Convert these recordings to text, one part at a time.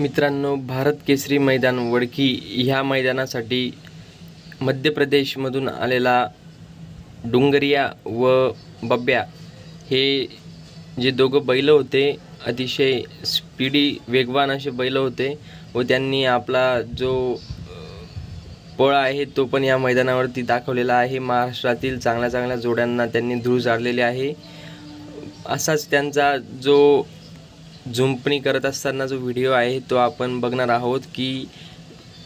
मित्रांनो भारत केसरी मैदान वडकी ह्या मैदानासाठी मध्य प्रदेशमधून आलेला डुंगरिया व बब्या हे जे दोघं बैल होते अतिशय स्पीडी वेगवान असे बैल होते व त्यांनी आपला जो पळ आहे तो पण या मैदानावरती दाखवलेला आहे. महाराष्ट्रातील चांगल्या चांगल्या जोड्यांना त्यांनी धूळ जाडलेले आहे. असाच त्यांचा जो झुंपणी करत असताना जो व्हिडिओ आहे तो आपण बघणार आहोत की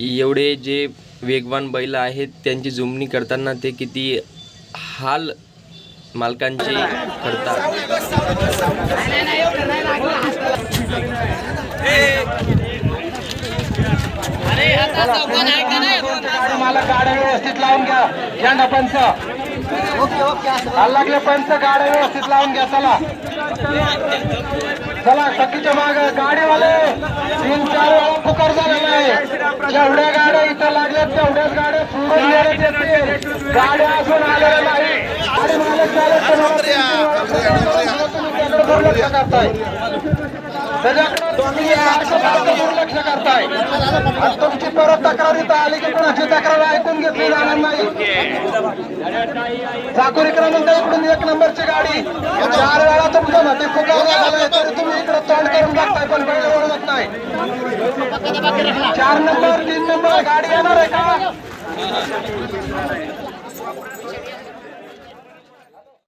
एवढे जे वेगवान बैल आहेत त्यांची जुंपणी करताना ते किती हाल मालकांचे करतात. लागले पंच गाड्या व्यवस्थित लावून घ्या चला. चला सखीच्या माग गाडीवाले. तीन चार वेळा पुकार झालेला आहे जेवढ्या गाड्या इथं लागल्यात तेवढ्याच गाड्या येतील. गाड्या असून आलेल्या नाही. मालक त्याकडे दुर्लक्ष करताय. त्याच्याकडे तुम्ही सारखं दुर्लक्ष करताय. तुमची परत तक्रार इथं आली की कुणाची तक्रार ऐकून घेतली जाणार नाही. चाकोरी क्रमांक इकडून एक नंबरची गाडी. चार वेळा तुमचं ते पुकारला झालंय तरी तुम्ही इकडे तोंड करून बघताय पण बैल ओळखत नाही चार नंबर तीन नंबर गाडी येणार आहे का?